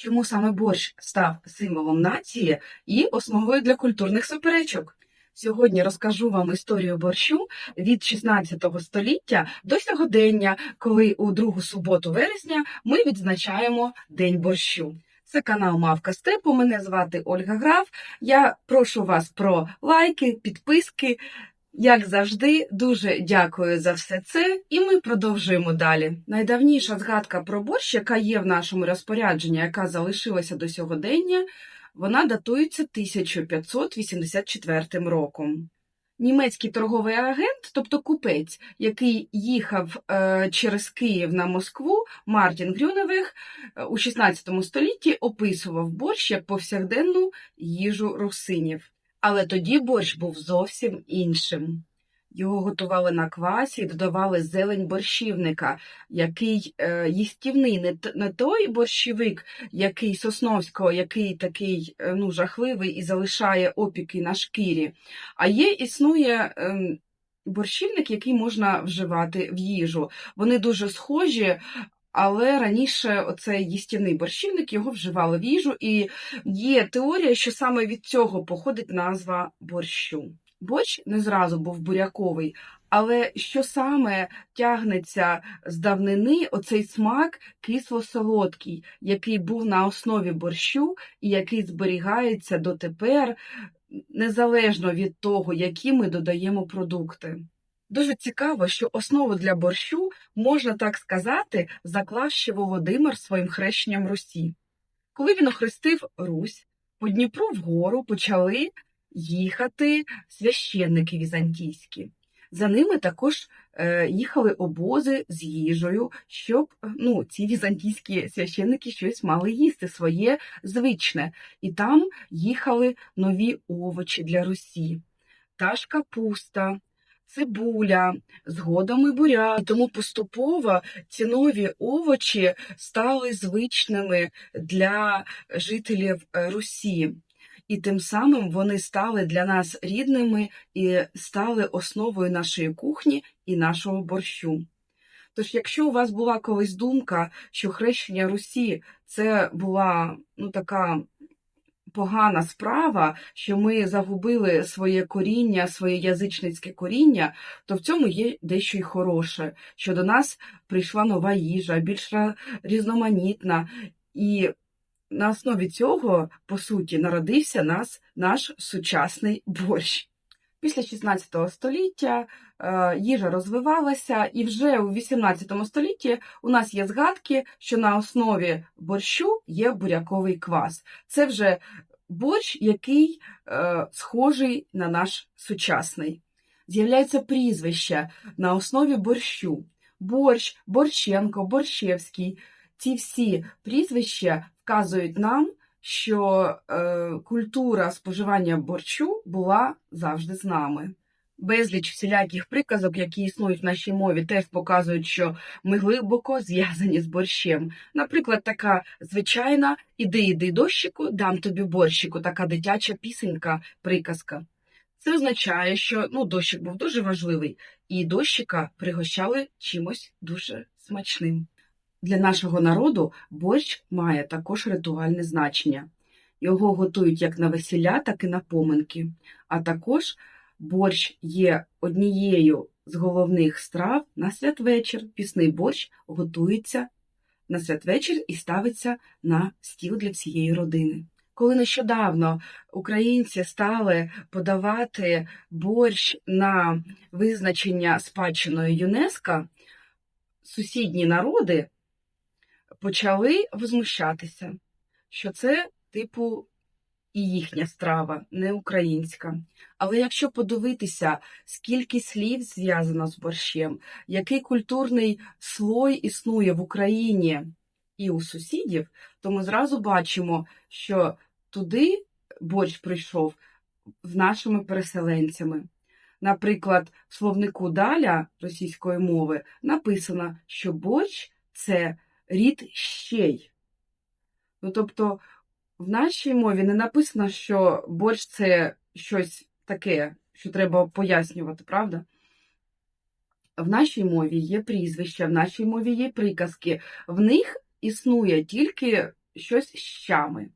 чому саме борщ став символом нації і основою для культурних суперечок. Сьогодні розкажу вам історію борщу від 16 століття до сьогодення, коли у другу суботу вересня ми відзначаємо День борщу. Це канал Мавка Степу. Мене звати Ольга Граф. Я прошу вас про лайки, підписки. Як завжди, дуже дякую за все це, і ми продовжуємо далі. Найдавніша згадка про борщ, яка є в нашому розпорядженні, яка залишилася до сьогодення, вона датується 1584 роком. Німецький торговий агент, тобто купець, який їхав е, через Київ на Москву, Мартін Грюневих, е, у 16 столітті описував борщ як повсякденну їжу русинів. Але тоді борщ був зовсім іншим. Його готували на квасі і додавали зелень борщівника, який е, їстівний, не, не той борщівик, який Сосновського, який такий е, ну, жахливий і залишає опіки на шкірі. А є, існує ем, борщівник, який можна вживати в їжу. Вони дуже схожі, але раніше оцей їстівний борщівник його вживали в їжу, і є теорія, що саме від цього походить назва борщу. Борщ не зразу був буряковий, але що саме тягнеться з давнини оцей смак кисло-солодкий, який був на основі борщу і який зберігається дотепер, незалежно від того, які ми додаємо продукти. Дуже цікаво, що основу для борщу, можна так сказати, заклав ще Володимир своїм хрещенням Русі. Коли він охрестив Русь, по Дніпру вгору почали їхати священники візантійські. За ними також е, їхали обози з їжею, щоб ну, ці візантійські священники щось мали їсти своє звичне. І там їхали нові овочі для Русі, та ж капуста, цибуля, згодом і буряк. І тому поступово ці нові овочі стали звичними для жителів е, Русі. І тим самим вони стали для нас рідними і стали основою нашої кухні і нашого борщу. Тож, якщо у вас була колись думка, що хрещення Русі це була ну, така погана справа, що ми загубили своє коріння, своє язичницьке коріння, то в цьому є дещо й хороше, що до нас прийшла нова їжа, більш різноманітна. І на основі цього, по суті, народився нас наш сучасний борщ. Після 16 століття е, їжа розвивалася, і вже у 18 столітті у нас є згадки, що на основі борщу є буряковий квас. Це вже борщ, який е, схожий на наш сучасний. З'являється прізвище на основі борщу. Борщ, Борщенко, Борщевський. Ці всі прізвища вказують нам, що е, культура споживання борщу була завжди з нами. Безліч всіляких приказок, які існують в нашій мові, теж показують, що ми глибоко зв'язані з борщем. Наприклад, така звичайна іди, іди дощику, дам тобі борщику, така дитяча пісенька, приказка. Це означає, що ну, дощик був дуже важливий, і дощика пригощали чимось дуже смачним. Для нашого народу борщ має також ритуальне значення. Його готують як на весілля, так і на поминки. А також борщ є однією з головних страв на святвечір. Пісний борщ готується на святвечір і ставиться на стіл для всієї родини. Коли нещодавно українці стали подавати борщ на визначення спадщиною ЮНЕСКО, сусідні народи почали возмущатися, що це, типу, і їхня страва, не українська. Але якщо подивитися, скільки слів зв'язано з борщем, який культурний слой існує в Україні і у сусідів, то ми зразу бачимо, що туди борщ прийшов з нашими переселенцями. Наприклад, в словнику Даля російської мови написано, що борщ це рід щей. Ну, тобто, в нашій мові не написано, що борщ це щось таке, що треба пояснювати, правда? В нашій мові є прізвища, в нашій мові є приказки. В них існує тільки щось щами.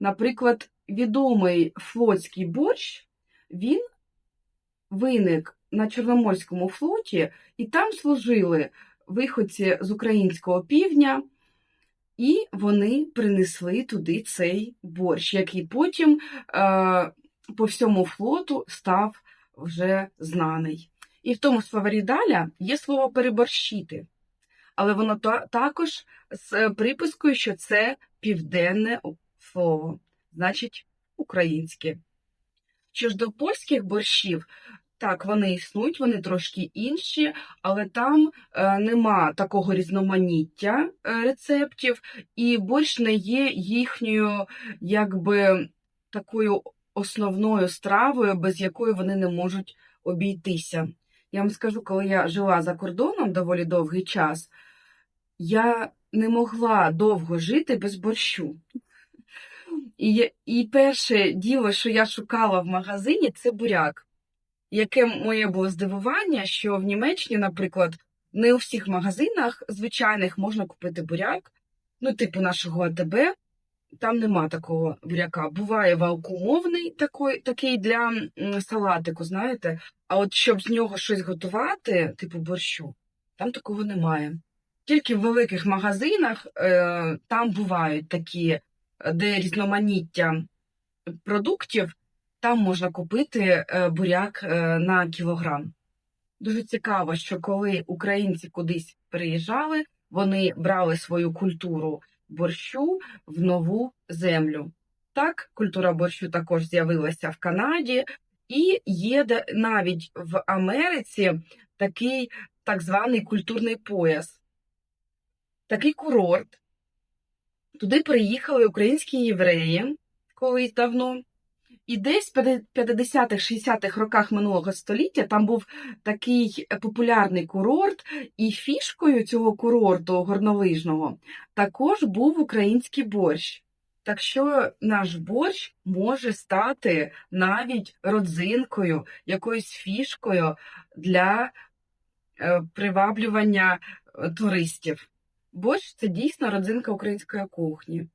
Наприклад, відомий флотський борщ, він виник на Чорноморському флоті, і там служили виходці з українського півдня, і вони принесли туди цей борщ, який потім е, по всьому флоту став вже знаний. І в тому словарі Даля є слово переборщити, але воно та- також з припискою, що це південне слово, значить українське. Що ж до польських борщів, так, вони існують, вони трошки інші, але там е, нема такого різноманіття е, рецептів, і борщ не є їхньою, якби такою основною стравою, без якої вони не можуть обійтися. Я вам скажу, коли я жила за кордоном доволі довгий час, я не могла довго жити без борщу. І, і перше діло, що я шукала в магазині, це буряк. Яке моє було здивування, що в Німеччині, наприклад, не у всіх магазинах звичайних можна купити буряк, ну, типу нашого АТБ, там нема такого буряка. Буває вакуумовний такий, такий для салатику, знаєте, а от щоб з нього щось готувати, типу борщу, там такого немає. Тільки в великих магазинах е, там бувають такі, е, де різноманіття продуктів, там можна купити е, буряк е, на кілограм. Дуже цікаво, що коли українці кудись приїжджали, вони брали свою культуру борщу в нову землю. Так, культура борщу також з'явилася в Канаді, і є навіть в Америці такий так званий культурний пояс, такий курорт. Туди приїхали українські євреї колись давно. І десь в 50-х-60-х роках минулого століття там був такий популярний курорт, і фішкою цього курорту горнолижного також був український борщ. Так що наш борщ може стати навіть родзинкою, якоюсь фішкою для е, приваблювання туристів. Борщ це дійсно родзинка української кухні.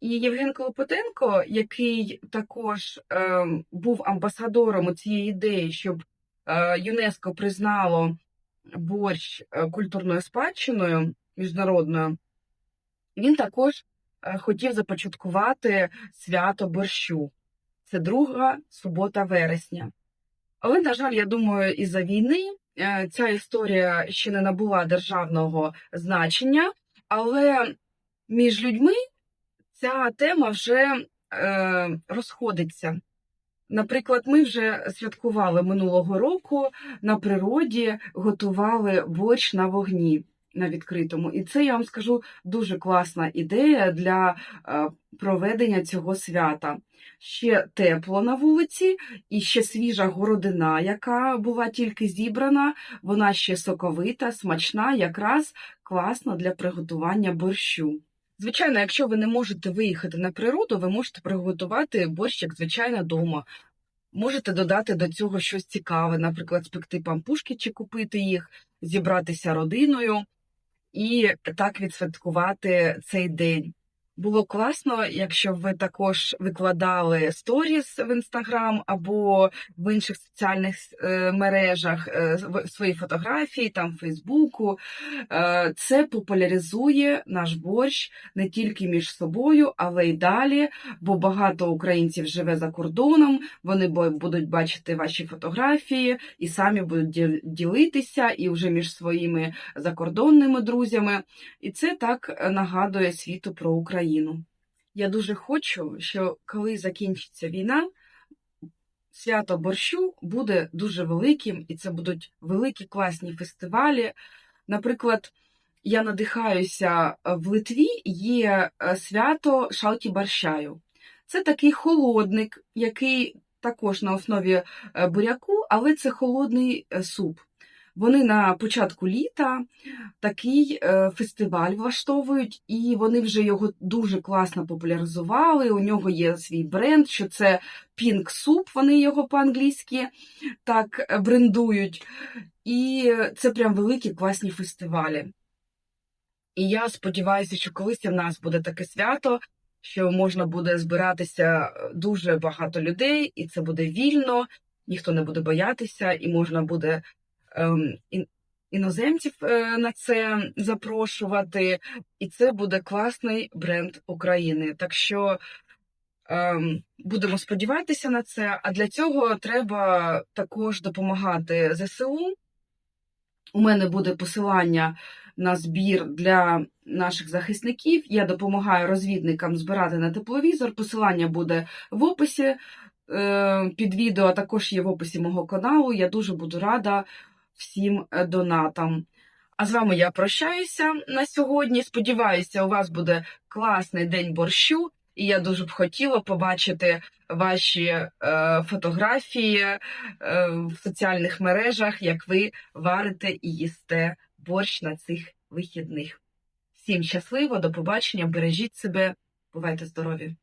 І Євген Клопотенко, який також е, був амбасадором цієї ідеї, щоб е, ЮНЕСКО признало борщ е, культурною спадщиною міжнародною, він також е, хотів започаткувати свято борщу. Це друга субота вересня. Але, на жаль, я думаю, із-за війни е, ця історія ще не набула державного значення, але між людьми ця тема вже е, розходиться. Наприклад, ми вже святкували минулого року на природі, готували борщ на вогні на відкритому. І це я вам скажу дуже класна ідея для е, проведення цього свята. Ще тепло на вулиці, і ще свіжа городина, яка була тільки зібрана, вона ще соковита, смачна, якраз класна для приготування борщу. Звичайно, якщо ви не можете виїхати на природу, ви можете приготувати борщ, як звичайно, вдома. Можете додати до цього щось цікаве, наприклад, спекти пампушки чи купити їх, зібратися родиною і так відсвяткувати цей день. Було класно, якщо ви також викладали сторіс в інстаграм або в інших соціальних е, мережах е, свої фотографії, там Фейсбуку. Е, Це популяризує наш борщ не тільки між собою, але й далі, бо багато українців живе за кордоном. Вони будуть бачити ваші фотографії і самі будуть ділитися і вже між своїми закордонними друзями. І це так нагадує світу про Україну. Я дуже хочу, що коли закінчиться війна, свято борщу буде дуже великим, і це будуть великі класні фестивалі. Наприклад, я надихаюся е, в Литві є е, свято Шалті Барщаю. Це такий холодник, який також на основі е, буряку, але це холодний суп. Вони на початку літа такий е, фестиваль влаштовують, і вони вже його дуже класно популяризували. У нього є свій бренд, що це Pink Soup, вони його по-англійськи так е, брендують. І це прям великі класні фестивалі. І я сподіваюся, що колись в нас буде таке свято, що можна буде збиратися дуже багато людей, і це буде вільно, ніхто не буде боятися, і можна буде іноземців е, на це запрошувати. І це буде класний бренд України. Так що ем, будемо сподіватися на це. А для цього треба також допомагати ЗСУ. У мене буде посилання на збір для наших захисників. Я допомагаю розвідникам збирати на тепловізор. Посилання буде в описі е, під відео, а також є в описі мого каналу. Я дуже буду рада всім е, донатам. А з вами я прощаюся на сьогодні. Сподіваюся, у вас буде класний день борщу, і я дуже б хотіла побачити ваші е, фотографії е, в соціальних мережах, як ви варите і їсте борщ на цих вихідних. Всім щасливо, до побачення, бережіть себе, бувайте здорові!